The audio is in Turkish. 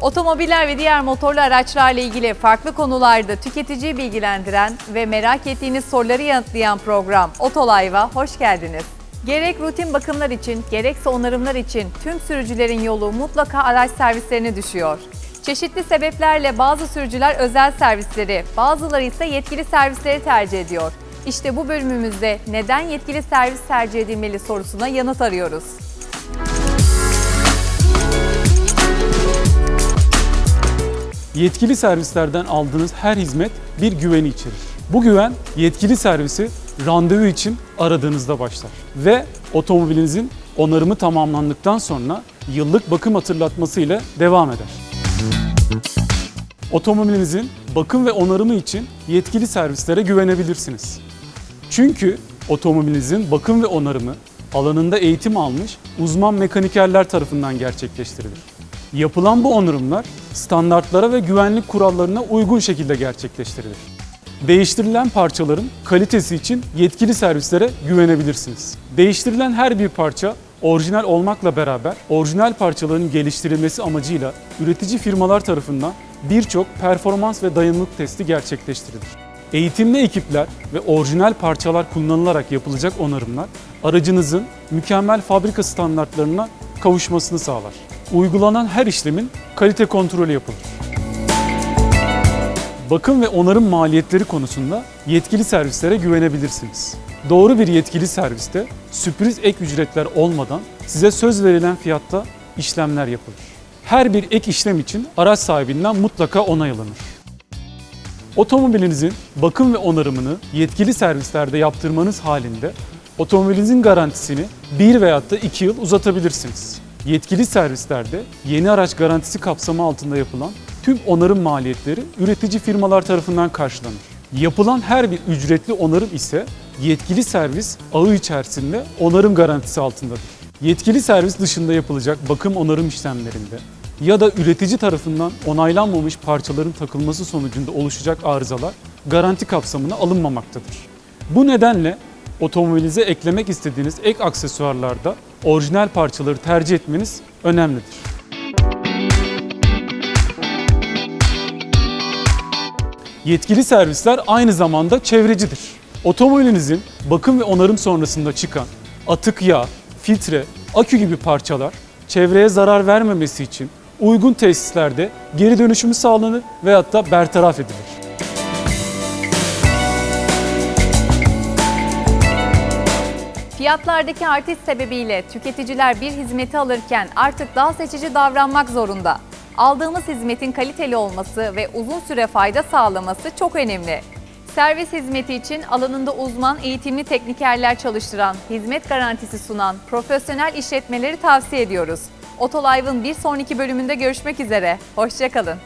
Otomobiller ve diğer motorlu araçlarla ilgili farklı konularda tüketiciyi bilgilendiren ve merak ettiğiniz soruları yanıtlayan program Otolive'a hoş geldiniz. Gerek rutin bakımlar için gerekse onarımlar için tüm sürücülerin yolu mutlaka araç servislerine düşüyor. Çeşitli sebeplerle bazı sürücüler özel servisleri, bazıları ise yetkili servisleri tercih ediyor. İşte bu bölümümüzde neden yetkili servis tercih edilmeli sorusuna yanıt arıyoruz. Yetkili servislerden aldığınız her hizmet bir güveni içerir. Bu güven yetkili servisi randevu için aradığınızda başlar ve otomobilinizin onarımı tamamlandıktan sonra yıllık bakım hatırlatması ile devam eder. Otomobilinizin bakım ve onarımı için yetkili servislere güvenebilirsiniz. Çünkü otomobilinizin bakım ve onarımı alanında eğitim almış uzman mekanikerler tarafından gerçekleştirilir. Yapılan bu onarımlar standartlara ve güvenlik kurallarına uygun şekilde gerçekleştirilir. Değiştirilen parçaların kalitesi için yetkili servislere güvenebilirsiniz. Değiştirilen her bir parça orijinal olmakla beraber orijinal parçaların geliştirilmesi amacıyla üretici firmalar tarafından birçok performans ve dayanıklılık testi gerçekleştirilir. Eğitimli ekipler ve orijinal parçalar kullanılarak yapılacak onarımlar aracınızın mükemmel fabrika standartlarına kavuşmasını sağlar. Uygulanan her işlemin kalite kontrolü yapılır. Bakım ve onarım maliyetleri konusunda yetkili servislere güvenebilirsiniz. Doğru bir yetkili serviste sürpriz ek ücretler olmadan size söz verilen fiyatta işlemler yapılır. Her bir ek işlem için araç sahibinden mutlaka onay alınır. Otomobilinizin bakım ve onarımını yetkili servislerde yaptırmanız halinde otomobilinizin garantisini 1 veyahut da 2 yıl uzatabilirsiniz. Yetkili servislerde yeni araç garantisi kapsamı altında yapılan tüm onarım maliyetleri üretici firmalar tarafından karşılanır. Yapılan her bir ücretli onarım ise yetkili servis ağı içerisinde onarım garantisi altındadır. Yetkili servis dışında yapılacak bakım onarım işlemlerinde ya da üretici tarafından onaylanmamış parçaların takılması sonucunda oluşacak arızalar garanti kapsamına alınmamaktadır. Bu nedenle otomobilinize eklemek istediğiniz ek aksesuarlarda orijinal parçaları tercih etmeniz önemlidir. Yetkili servisler aynı zamanda çevrecidir. Otomobilinizin bakım ve onarım sonrasında çıkan atık yağ, filtre, akü gibi parçalar çevreye zarar vermemesi için uygun tesislerde geri dönüşümü sağlanır veyahut da bertaraf edilir. Fiyatlardaki artış sebebiyle tüketiciler bir hizmeti alırken artık daha seçici davranmak zorunda. Aldığımız hizmetin kaliteli olması ve uzun süre fayda sağlaması çok önemli. Servis hizmeti için alanında uzman eğitimli teknikerler çalıştıran, hizmet garantisi sunan profesyonel işletmeleri tavsiye ediyoruz. Otolive'ın bir sonraki bölümünde görüşmek üzere. Hoşçakalın.